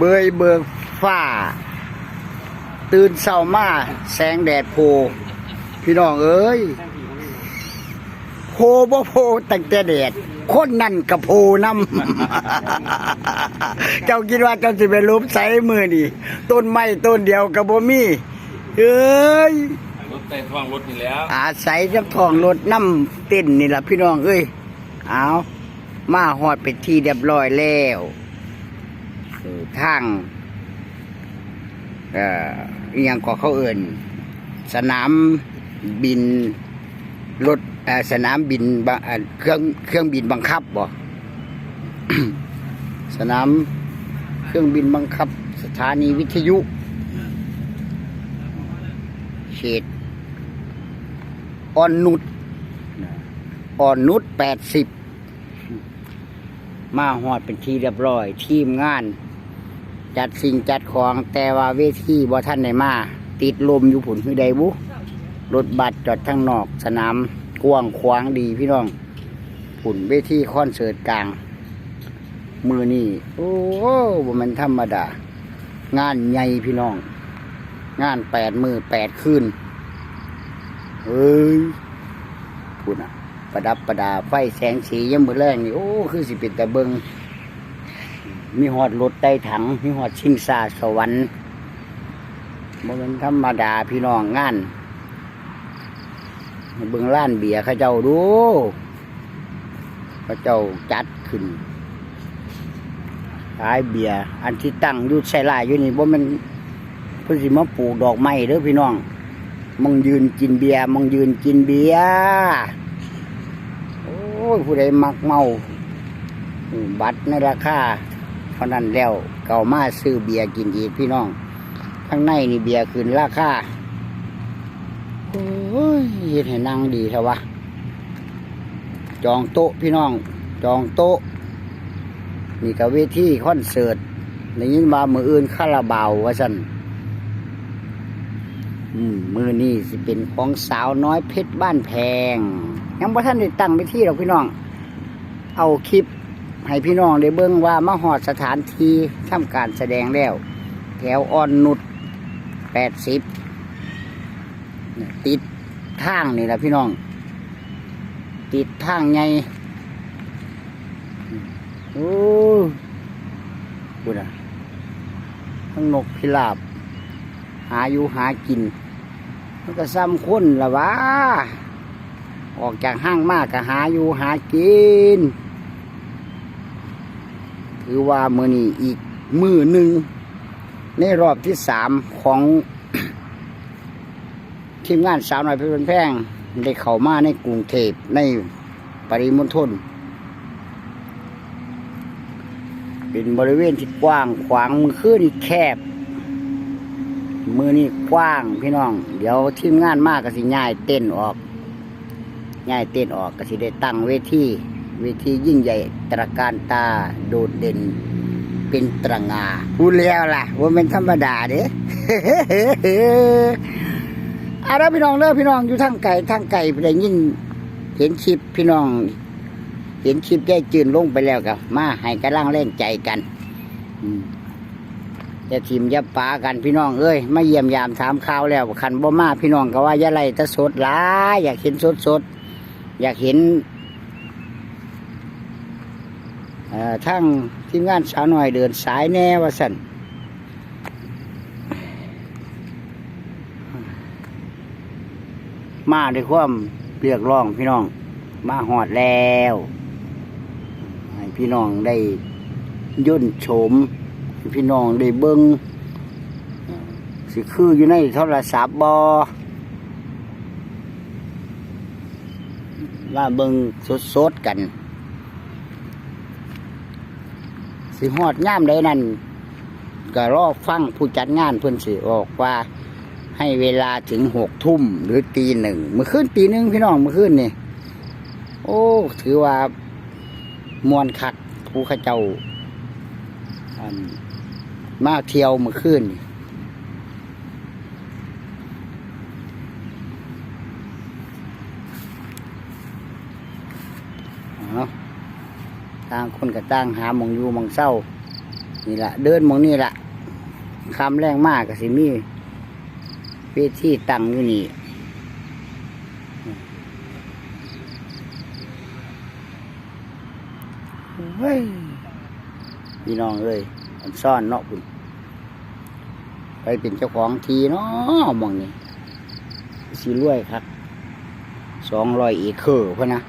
เบยเบิกฟ้า ตื่นเช้ามาแสงแดดโพ พี่น้องเอ้ย โพบ่โพตั้งแต่แดด คนนั่นกับโพน้ำ เจ้าคิดว่าเจ้าสิไปรูปใส่มือนี่ต้นไม้ต้นเดียวกับบ่มีเอ้ยรถแต่ท้องรถนี่แล้วอาศัยจับทองรถน้ำเต้นนี่ล่ะพี่น้องเอ้ย เอามาหอดเป็นที่เรียบร้อยแล้ว เออทางเอ่อยังก็เขาเอิ่น สนามบินรถสนามบินบเครื่องเครื่องบินบังคับบ่สนามเครื่องบินบังคับ สถานีวิทยุเขตอ่อนนุชอ่อนนุชแปดสิบมาหอดเป็นทีเรียบร้อย ทีมงาน จัดสิ่งจัดของแต่ว่าเวทีบ่ท่านไหนมา ติดลมอยู่ผุนคือใดบุรถบัสจอดทั้งนอก สนามกว้างขวางดีพี่น้องผุนเวทีคอนเสิร์ตกลาง มือนี่โอ้บ่มันธรรมดา งานใหญ่พี่น้อง งานแปดมือแปดคืนเอ้ยพูดอะประดับประดาไฟแสงสียังมือแรงนี่โอ้คือสิเป็นแต่เบิง มีหอดรถใต้ถัง มีหอดชิงซาสวรรค์บ่เป็นธรรมดาพี่น้องงานเบิ่งร้านเบียร์เขาเจ้าดูเขาเจ้าจัดขึ้นขายเบียร์อันที่ตั้งอยู่ใส่ลายอยู่นี่บ่แมันเพิ่นสิมาปลูกดอกไม้เด้อพี่น้องมองยืนกินเบียร์มองยืนกินเบียร์โอ้ยผู้ใดมักเมา บัตรในราคา เพราะนั้นแล้วเก่ามาซื้อเบียร์กินอีกพี่น้องข้างในนี่เบียร์ขึ้นราคาโอ้ยเฮ็ดให้นั่งดีเถอะวะจองโต๊ะพี่น้อง จองโต๊ะนี่ก็เวทีคอนเสิร์ตในยินว่ามืออื่นคาราบาวว่าสันมือนี่สิเป็นของสาวน้อยเพชรบ้านแพงยังบ่ท่านได้ตั้งเวทีหรอกพี่น้อง เอาคลิป ให้พี่น้องได้เบิ่งว่ามาหอดสถานที่ทำการแสดงแล้ว แถวอ่อนนุดแปดสิบติดทางนี่แหละพี่น้อง ติดทางไงโอ้ดูนะทั้งนกพิราบ หาอยู่หากินมันก็ซ้ำคนละวะออกจากห้างมากก็หาอยู่หากิน ถือว่ามือนี้อีกมือหนึ่งในรอบที่สามของทีมงานสาวน้อยเพชรบุญแพงได้เข้ามาในกรุงเทพในปริมณฑลเป็นบริเวณที่กว้างขวางมือขึ้นแคบ มือนี่กว้างพี่น้อง เดี๋ยวทีมงานมากก็สิง่ายเต้นออกง่ายเต้นออกก็สิได้ตั้งเวที เวทียิ่งใหญ่ตระการตาโดดเด่นเป็นตระงาพูดแล้วล่ะว่าเป็นธรรมดาเด้อาละพี่น้องเด้อพี่น้องอยู่ทางไก่ทางไก่ได้ยิน เห็นคลิปพี่น้อง เห็นคลิปได้จืนลงไปแล้วกับมาให้กำลังเล่นใจกันอจะทีมยับป๋ากันพี่น้องเอ้ยมาเยี่ยมยามถามข่าวแล้วคันบ่มาพี่น้องก็ว่าอย่าไรตะสดหลาอยากเห็นสดสดอยากเห็น ทั้งทีมงานสาวหน่อยเดินสายแน่ว่าสันมาด้วยความเรียกร้องพี่น้อง มาหอดแล้วให้พี่น้องได้ย่นโฉมพี่น้องได้เบิงเอ่อสิคืออยู่ในโทรศัพท์บอว่าเบิงสดๆกัน สิฮอดย่ามใดนั่นก็รอฟังผู้จัดงานเพิ่อนสิออกว่า ให้เวลาถึงหกทุ่มหรือตีหนึ่งเมื่อคืนตีหนึ่งพี่น้องเมื่อคืนนี่โอ้ ถือว่ามวนคักผู้ข้าเจ้ามาเที่ยวเมื่อคืนนี่เอาะ ต่างคนก็ต่างหาหมองอยู่หมองเศร้านี่แหละเดินหมองนี่แหละคำแรงมากก็สิมีเวทีตั้งอยู่นี่เฮ้ยพี่น้องเอ้ยมันซ่อนเนาะคุณไปเป็นเจ้าของทีเนาะมองนี่สิรวยครับสองร้อยเอเคอร์พะนะ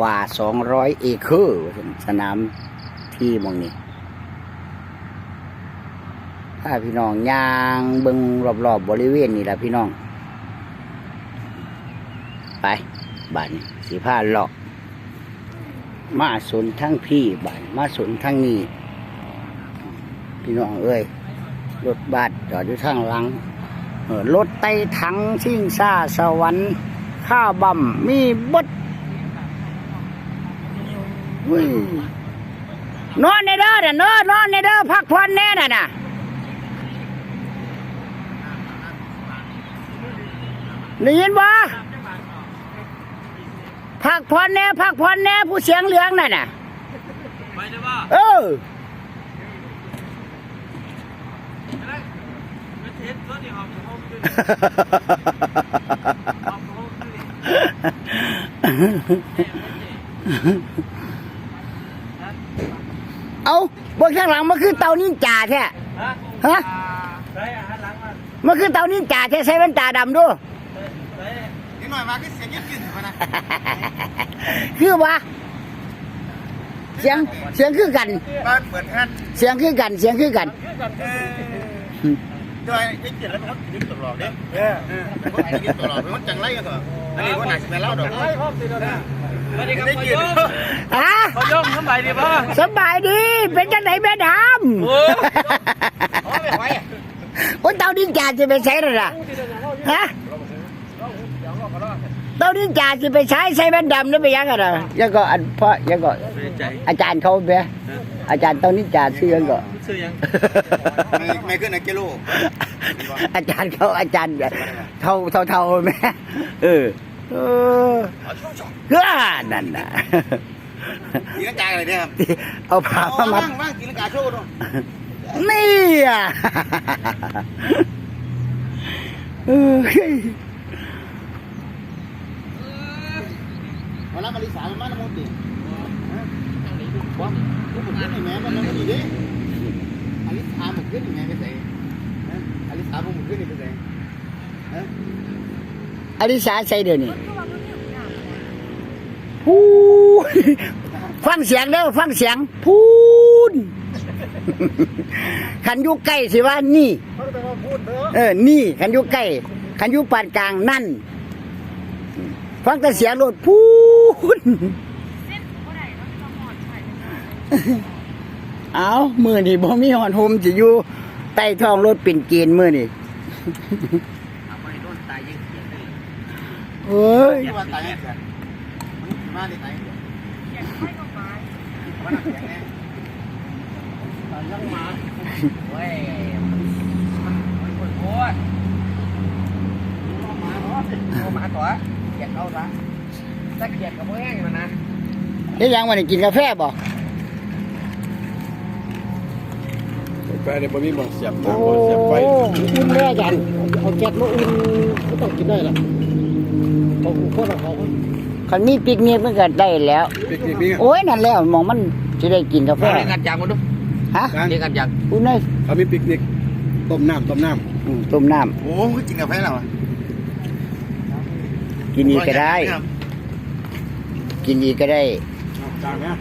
กว่าสองร้อยเอเคอร์สนามที่มองนี้ถ้าพี่น้องย่างเบิงรอบๆบบริเวณนี่แหละพี่น้อง ไปบ้านสีผ้าเลาะมาสนทั้งพี่บ้านมาสนทั้งนี้พี่น้องเอ้ยรถบัสจอดอยู่ทางหลังรถไต่ถังชิงซาสวรรค์ข้าบ่มมีบด นอนในเด้อน่ะเนอนนอนในเด้อพักผ่อนแน่น่ะน่ะได้ยินบ่พักผ่อนแน่พักผ่อนแน่ผู้เสียงเหลืองนั่นน่ะไปได้ป่ะเออไม่เทสตัวนี้ออกจากห้องด้วยออกจากห้องด้วย เอาเบิ่งข้างหลังมันคือเตานินจาแท้ฮะฮะใส่อาหารหลังมามันคือเตานินจาแท้ใส่แว่นตาดำดูใส่นิดหน่อยมาก็เสียงยืดยืดอยู่นะคือวะเสียงเสียงคือกันบ้านเปิดท่านเสียงคือกันเสียงคือกันเออด้วยไอ้เกียรติแล้วมันยืดตลอดเด้เออเออมันยืดตลอดมันจังไรกันต่ออันนี้ว่าหนักเป็นเล่าดอกไล่พ่อสิเดี๋ย วนะสวัสดีครับได้พ่อเกียโยรติมฮะพ่อโยมสบายดีป่ะสบายดี เป็นจังไหนแม่ดโอ้อ๋อไม่ไหวำโอ้ยเตานินจาจะไปใช้หรอล่ะฮะเตานินจาจะไปใช้ใส่แว่นดำหรือไปยังกันอะยังก็อันเพราะยังก็เป็นใจอาจารย์เขาเบ้อาจารย์เตานินจาชื่อยังก็ซื้อยังไม่ไม่ขึ้นในกิโลอาจารย์เขาอาจารย์เท่าเท่าเท่าแม่เออ เออเฮ้อนั่นน่ะตีลังกาอะไรเนี่ยครับเอาผ้ามามัดว่างว่างตีลังกาโชว์ด้วยนี่อะเออวันนั้นมาริสามันมาน้ำมันตีว่าผู้ผมขึ้นในแม่มันมันดีดิอลิสาผมขึ้นในแม่ไปใส่อลิสาผมขึ้นในไปใส่ อลิสาใส่เดี๋ยวนี้พูดฟังเสียงเด้อฟังเสียง พูนขันยุใกล้สิว่านี่ เออ นี่ขันยุใกล้ขันยุปานกลางนั่น ฟังแต่เสียงรถพูนเอามือนี่บ่มีหอนโฮมสิอยู่ใต้ท้องรถปิ่นเกณฑ์มือนี่เอ้ยที่ว่าตายเนี่ยมาดิตายมันหนักแน่ยังมาเว้ยมันปวดโคตรมาเนาะเอามาต่อเกียดเอาซะถ้าเกียดกับมือแห้งมันนะได้ยังวันนี้กินกาแฟบ่ไฟในบ่มีบ่เสียบน้ำเสียบไฟอุ่นแม่จันเอาแก๊สมาอุ่นก็ต้องกินได้ละ ขาโคตรเขาคันมีปิกนิกมันก็ได้แล้ว ปิกนิกนี่โอ้ยนั่นแล้วมองมันจะได้กินกาแฟเรียกกันจังมาดูฮะเรียกกันจังอุ่นเลยเขามีปิกนิกต้มน้ำต้มน้อืมต้มน้โอ้จริงกับแพ้เราำกินอีกก็ได้ กินอีกก็ได้ำจางนะ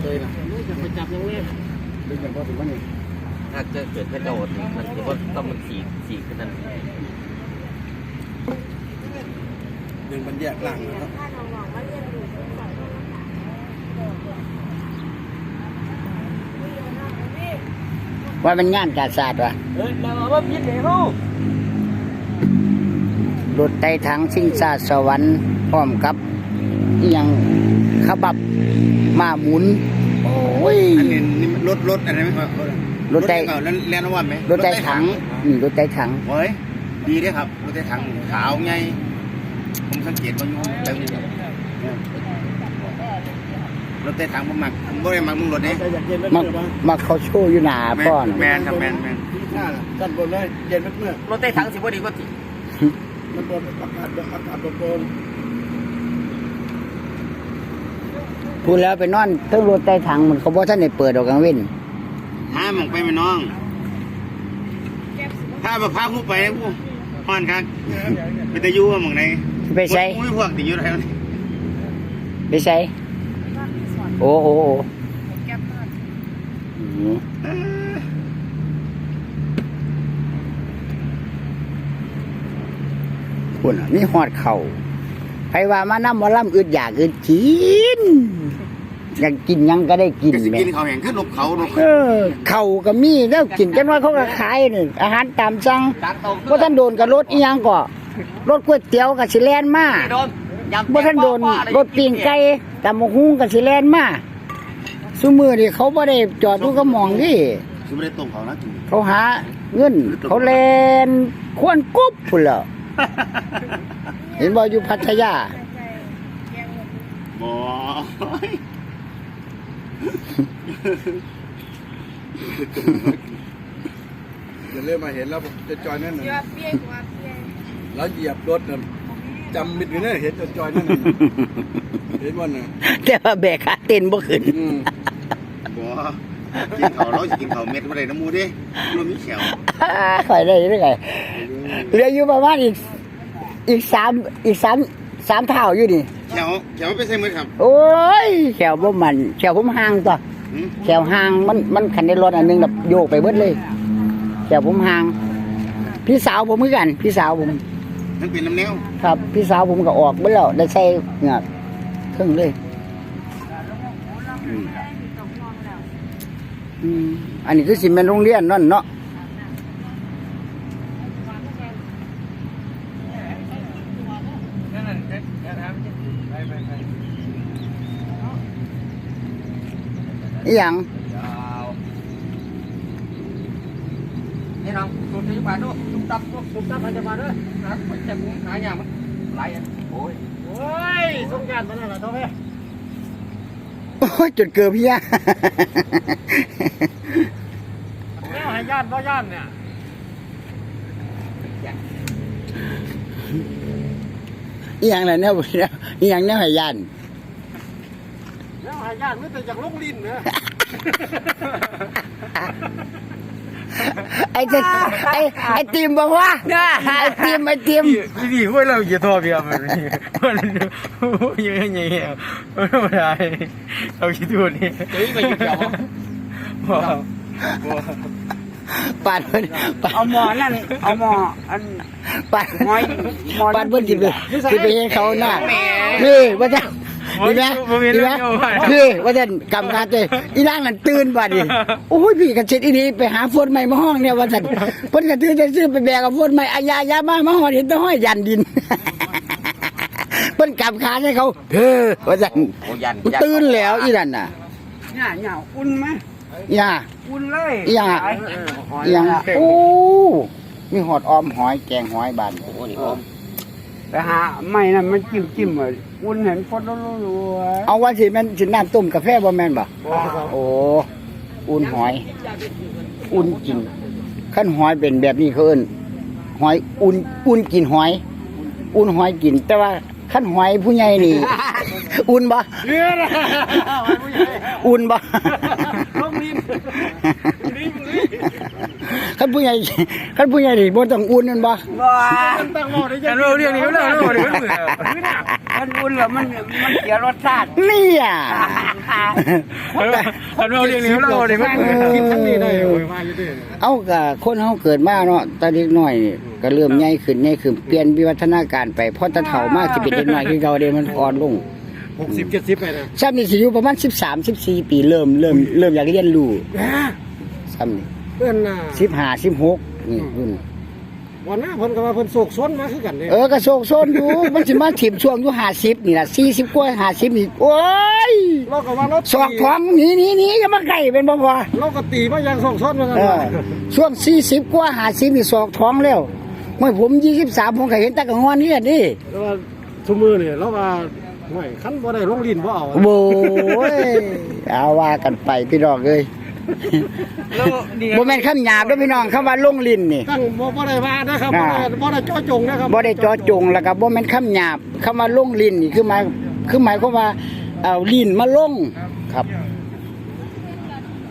เลยนะไปจับยังไงเป็นอย่างพอถึงวันนี้ถ้าจะเกิดกระโดดมันจะต้องมันสีสีขึ้นนั่นห นึ่งมันแยกล่างนะครับว่ามันงานกาศาสตร์วะเฮ้ยมาว่าพิษเดี๋ยวรถไต่ถังชิงซาสวรรค์พร้อมกับอหยังขบับมาหมุน โอ้ยอันนี้นี่รถรถอะไรไหมครับรถไต่เก่าแล้วแลนด์วันไหมรถไต่ถังนี่รถไต่ถังโอ้ยดีด้วยครับรถไต่ถังขาวไง ผมสังเกตว่าอยู่เต็มรถเตะถังผมมักผมบ่ได้มักมึงรถนี้แต่อยากเย็นมักมักเขาโชว์อยู่หน้าแมพ่อนแมนครับแมนแมนที่ข้าด้านบนเลยเย็นเมื่อรถเต้ถังสิบ่ดีกว่าสิมันบนอากาศอากาศโปร่งพูดแล้วไปนอนเทั้งรถใต้ถังมันเขาบอกท่านได้เปิดดอกกลางเว้นห้าหมองไปไหมน้อง ถ้าแบบพาผู้ไปผู้ฮ้อนครับไปแตะยูว่าหมองไหน ไปใช้อุ้ยพวกติดอยู่แล้วนี่ไปใช้โอ้โอ้โอ้อืมเอ้อพุ่นน่ะมีหอดเข่าใครว่ามาน้ำมาล่ำอึดอยากอึดกินอยากกินหยังก็ได้กินก็สิแหม่กินเขาวแห่งขึ้นนกเขานกเออเข่าก็มีแล้วกินจังว่าเขาก็ขายนี่อาหารตามสั่งตัดตรงบ่ท่านโดนกับรถอีหยังก็ รถก๋วยเตี๋ยวกับสิแลนมาโดนยำบ่ท่านโดนรถปิ้งไก่ตำบักหุ่งกับสิแลนมาซุมื้อนี่เขาบ่ได้จอดดูกระหม่องนี่คือไม่ได้ต้มเขานะกินเขาหาเงินเขาแลนควนกุ๊บพุ่นแล้วเห็นบ่อยู่พัทยาบ่อย่าเริ่มมาเห็นแล้วจะจอยนั่นน่ะ แล้วเหยียบรถน่ะจำมิดอยู่เนี่ยเห็นจะจอยนั่นน่ะเห็นมันน่ะแต่ว่าแบกขาเต้นบ่ขึ้นอืมบ่กินเขาวเราจะกินเขาวเม็ดบ่ได้น้ำมูเด้เรามีแขวข่อยได้ได้ไงเหลืออยู่ประมาณอีก อีกสามอีกสามสามเท่าอยู่นี่ แขวแขวไปใส่มือครับโอ้ยแขวบ่มันแขวผมห่างตัวหืมแขวห่างมันมันคันได้รถอันหนึงแบบโยกไปเบิดเลยแขวผมห่าง พี่สาวผมเหมือนกัน พี่สาวผม ทั้งเป็นน้ำแนวครับ พี่สาวผมก็ออกเบิดแล้วได้ใส่เหงือกครึ่งเลยอืมอืมอันนี้คือสิเป็นโรงเรียนนั่นเนาะอีหยัง นี่น้องตัวที่มาดูตุ้มตับตุ้มตับมันจะมาด้วยนะมันจะมุ้งหาอย่างมันไหลอะโอ้ยโอ้ยสงการตอนนั้นน่ะเท่าไหร่โอ้ยจุดเกือบเพียแล้วหายญาติบ่ญาติเนี่ยอีหยังล่ะเนี่ยอีหยังเนี่ยให้ยันแล้วหายญาติไม่แต่จากลงลิ้นนะ ไอ้เจ้าไอ้ไอ้ติมบอกว่าไอ้ติมไอ้ติมพี่พี่พวกเราอย่าโทษพี่ครับมันมันยังไงยังไงมันไม่ได้เราคิดดูนี่เฮ้ยไปหยุดเดี๋ยวว้าวปาดเพิ่นปาดเอาหมอนั่นเอาหมออันปาดหอยหมอปาดเพิ่นสิไปสิไปเห็นเขาหน้านี่ว่าจะ ดีไหมดีไหมคือว่าจะกำการเลยอีนางนั่นตื่นบ่ดิโอ้ยพี่กันเช็ดอีนี้ไปหาฝนใหม่มาห้องเนี่ยว่าจะเพิ่นก็ตื่นจะซื้อไปแบกกับฝนใหม่อายายามามาห้องเห็นแต้องห้อยยันดิน เพิ่นกำขาให้เขาเฮ้อว่าจะโอ้ยัน มันตื่นแล้วอีนั่นน่ะเนี่ยเนี่ยอุ่นไหมอย่า อุ่นเลยอย่าอย่างโอ้มีหอดออมหอยแกงหอยบาน โอ้นี่ผม ไปหาไม่นั่นมันจิ้มจิ้มเลยอุ่นเห็นฟดรัวเอาว่าสิแม่นสิน้ำต้มกาแฟบ่แม่นบ่โอ้อุ่นหอย อุ่นกินขั้นหอยเป็นแบบนี้เขาเอิ้นหอยอุ่นอุ่นกินหอย อุ่นหอยกิน แต่ว่า ขั้นหอยผู้ใหญ่นี่ อุ่นบ่อุ่นบ่ลงลิ้นลิ้นลิ้นขั้นผู้ใหญ่ขั้นผู้ใหญ่นี่บ่ต้องอุ่นนั่นบ่ๆว้าตั้งหม้อได้กัยันงเราเรื่องนี้เราเราเรื่องนี้ มันอุ่นแล้วมันมันเสียรสชาตินี่อะกันเราเรื่องนี้เราเรื่องคินี้ดทั้งนี้ได้โอ้ยมาอยู่ดิเอากะคนเฮาเกิดมาเนาะตอนเด็กน้อยนี่ก็เริ่มใหญ่ขึ้นใหญ่ขึ้นเปลี่ยนวิวัฒนาการไปพอตะเฒ่ามากสิเป็นเด็กน้อยคือเก่าเด้มันอ่อนลงหกสิบเจ็ดสิบไปนะซ้ำนี่สิอยู่ประมาณ13 14ปีเริ่มเริ่มเริ่มอยากเรียนรู้ซ้ำนี่เพื่อนน่ะ15 16นี่รุ่น วันหน้าเพิ่นก็ว่าเพิ่นโศกซ้นมาคือกันเนี่ยเออก็โศกโซนอยู่ มันสิมาถิ่มช่วงอยู่50นี่ล่ะ40กว่า50นี่โอ้ยเราก็ว่าเราศอกท้องหนีหนีหนีอย่ามาใกล้เป็นบ่พอเราก็ตีมาอย่างโศกซ้นมากันเออช่วง40กว่า50นี่ศอกท้องแล้วเมื่อผม23ผมก็เห็นแตะกะงอนนี่นี่แล้วว่าทุกมือเนี่ยเราว่าไม่ขั้นบ่ได้ลงลินบ่เอา โว้ยเอาว่ากันไปพี่น้องเอ้ย แล้วนี่บ่แม่นคำหยาบเด้อพี่น้องคำว่าลงลิ้นนี่ ตั้งบ่บ่ได้ว่านะครับบ่ได้บ่ได้เจ่อจงนะครับบ่ได้เจอจงแล้วก็บ่แม่นคำหยาบคำว่าลงลิ้นนี่คือหมายคือหมายความว่าเอาลิ้นมาลงครับ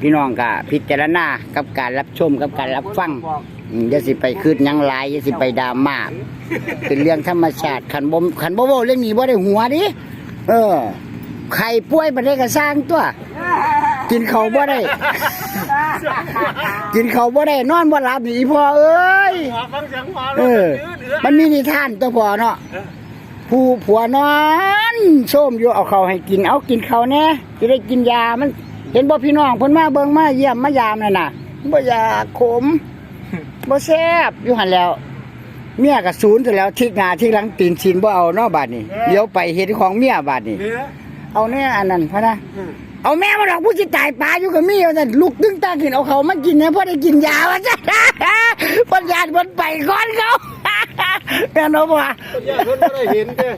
พี่น้องก็พิจารณากับการรับชมกับการรับฟังอืมอย่าสิไปคืดหยังหลายอย่าสิไปดราม่าเป็นเรื่องธรรมชาติคันบ่คันบ่เว้าเรื่องนี้บ่ได้หัวดิเออใครป่วยบ่ได้ก็สร้างตัว กินเขาวบ่ได้ กินเขาวบ่ได้นอนบ่หลับนี่อีพ่อเอ้ยฟังเสียงหวานเออ มันมีนิทานตัวพอเนาะผู้ผัวนอนโส้มอยู่เอาเขาวให้กินเอากินเขาวแน่จะได้กินยามัน เห็นบ่พี่น้องเพิ่นมาเบิ่งมาเยี่ยมมายามนั่นน่ะบ่อยากขมบ่แซ่บอยู่หั่นแล้ว เมียก็ศูนย์ซะแล้วทิกหน้าทิกหลังตีนชินบ่เอาเนาะบาดนี้เดี๋ยวไปเฮ็ดของเมียบาดนี้ เนี่ยเอาแน่อันนั้นพะนะ เอาแม่มาดอกผู้สิตายปลาอยู่กับมีเอาแต่ลูกตึงตาขึ้นเอาเขามากินเนี่ยพ่อได้กินยาวะจ้ะปัญญาบนไปก่อนเขาแม่นบ่ว่าญาติเพิ่นบ่ได้เห็นเด้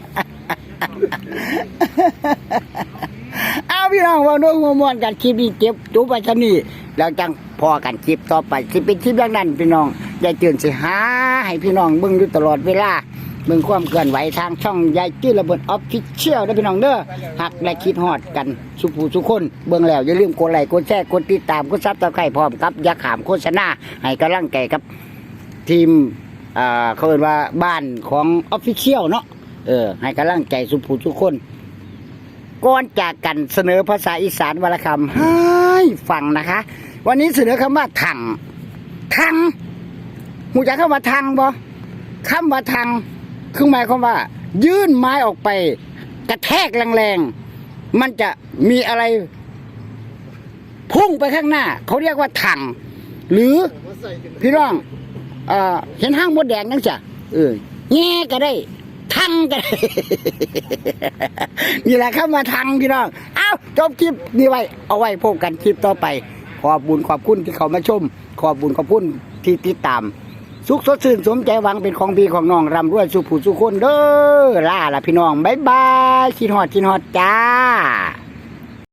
เอาพี่น้องเว่าโน้มมวนกันคลิปนี้เก็บจุไปชนี้แล้วจังพอกันคลิปต่อไปคลิปเป็นคลิปอย่างนั้นพี่น้องยายเตือนสิหาให้พี่น้องเบิ่งอยู่ตลอดเวลา เบิ่งความเคลื่อนไหวทางช่องยายจื้อระเบิดออฟฟิเชียลได้พี่น้องเด้อหักและคิดฮอดกันสุผู้สุคนเบิ่งแล้วอย่าลืมกดไลค์กดแชร์กดติดตามกดซับสไครต์พร้อมครับอย่าขามโฆษณาให้กำลังใจครับ ทีมอ่าเขาเรียกว่าบ้านของออฟฟิเชียลเนาะเออให้กำลังใจสุผู้สุคนก่อนจากกันเสนอภาษาอีสานวรรคำให้ฟังนะคะ วันนี้เสนอคำว่าทังทังหูจักคำว่าทังบ่คำว่าทัง คือหมายความว่า ยื่นไม้ออกไป กระแทกแรงๆ มันจะมีอะไร พุ่งไปข้างหน้า เขาเรียกว่าทัง หรือพี่น้องเอเห็นห้างมดแดงนั่นจ้ะเออแง่ก็ได้ ทังก็ได้ นี่แหละเข้ามาทังพี่น้อง เอ้าจบคลิปนี้ไว้ เอาไว้พบกันคลิปต่อไป ขอบบุญขอบคุณที่เขามาชม ขอบบุญขอบคุณที่ติดตาม สุขสดชื่นสมใจหวังเป็นของพี่ของน้องร่ำรวยสุขผู้สุขคนเด้อล่าละพี่น้อง บ๊ายบายคิดฮอดคิดฮอดจ้า